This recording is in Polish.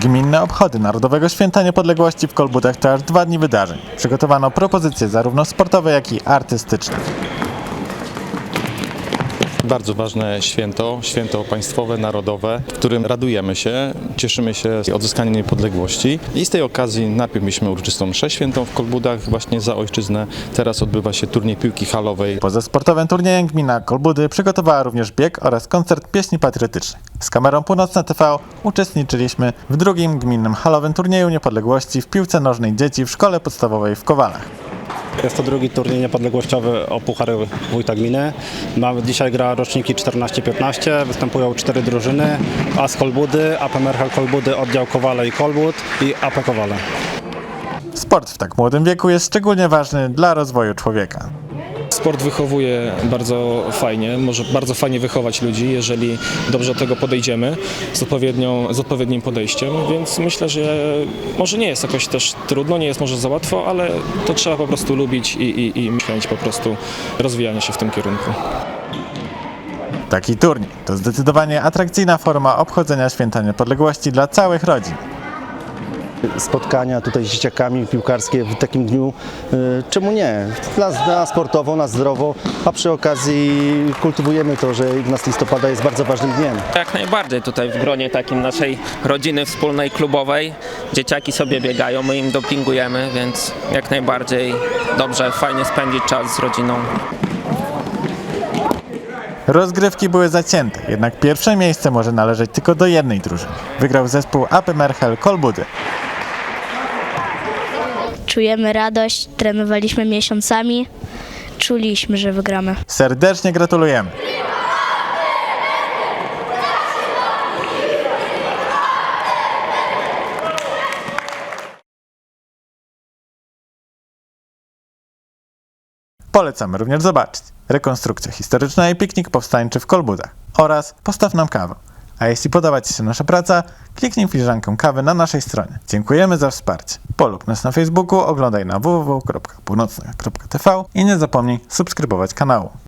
Gminne obchody Narodowego Święta Niepodległości w Kolbutach to aż dwa dni wydarzeń. Przygotowano propozycje zarówno sportowe, jak i artystyczne. Bardzo ważne święto, święto państwowe, narodowe, w którym radujemy się, cieszymy się z odzyskania niepodległości i z tej okazji najpierw mieliśmy uroczystą mszę świętą w Kolbudach właśnie za ojczyznę, teraz odbywa się turniej piłki halowej. Poza sportowym turniejem gmina Kolbudy przygotowała również bieg oraz koncert pieśni patriotycznej. Z kamerą Północna TV uczestniczyliśmy w drugim gminnym halowym turnieju niepodległości w piłce nożnej dzieci w szkole podstawowej w Kowalach. Jest to drugi turniej niepodległościowy o Puchary Wójta Gminy. Mamy, dzisiaj gra roczniki 14-15, występują cztery drużyny, AS Kolbudy, AP Merchel Kolbudy, oddział Kowale i Kolbud i AP Kowale. Sport w tak młodym wieku jest szczególnie ważny dla rozwoju człowieka. Sport wychowuje bardzo fajnie, może bardzo fajnie wychować ludzi, jeżeli dobrze do tego podejdziemy z, odpowiednią, z odpowiednim podejściem, więc myślę, że może nie jest jakoś też trudno, nie jest może za łatwo, ale to trzeba po prostu lubić i, i, i chęć po prostu rozwijania się w tym kierunku. Taki turniej to zdecydowanie atrakcyjna forma obchodzenia święta niepodległości dla całych rodzin. Spotkania tutaj z dzieciakami piłkarskie w takim dniu. y, Czemu nie? Na, na sportowo, na zdrowo, a przy okazji kultywujemy to, że 11 listopada jest bardzo ważnym dniem. Jak najbardziej tutaj w gronie takim naszej rodziny wspólnej klubowej. Dzieciaki sobie biegają, my im dopingujemy, więc jak najbardziej dobrze, fajnie spędzić czas z rodziną. Rozgrywki były zacięte, jednak pierwsze miejsce może należeć tylko do jednej drużyny. Wygrał zespół AP Merchel Kolbudy. Czujemy radość, trenowaliśmy miesiącami, czuliśmy, że wygramy. Serdecznie gratulujemy! Polecamy również zobaczyć rekonstrukcja historyczna i piknik powstańczy w Kolbudach oraz Postaw nam kawę. A jeśli podoba Ci się nasza praca, kliknij filiżankę kawy na naszej stronie. Dziękujemy za wsparcie. Polub nas na Facebooku, oglądaj na www.północna.tv i nie zapomnij subskrybować kanału.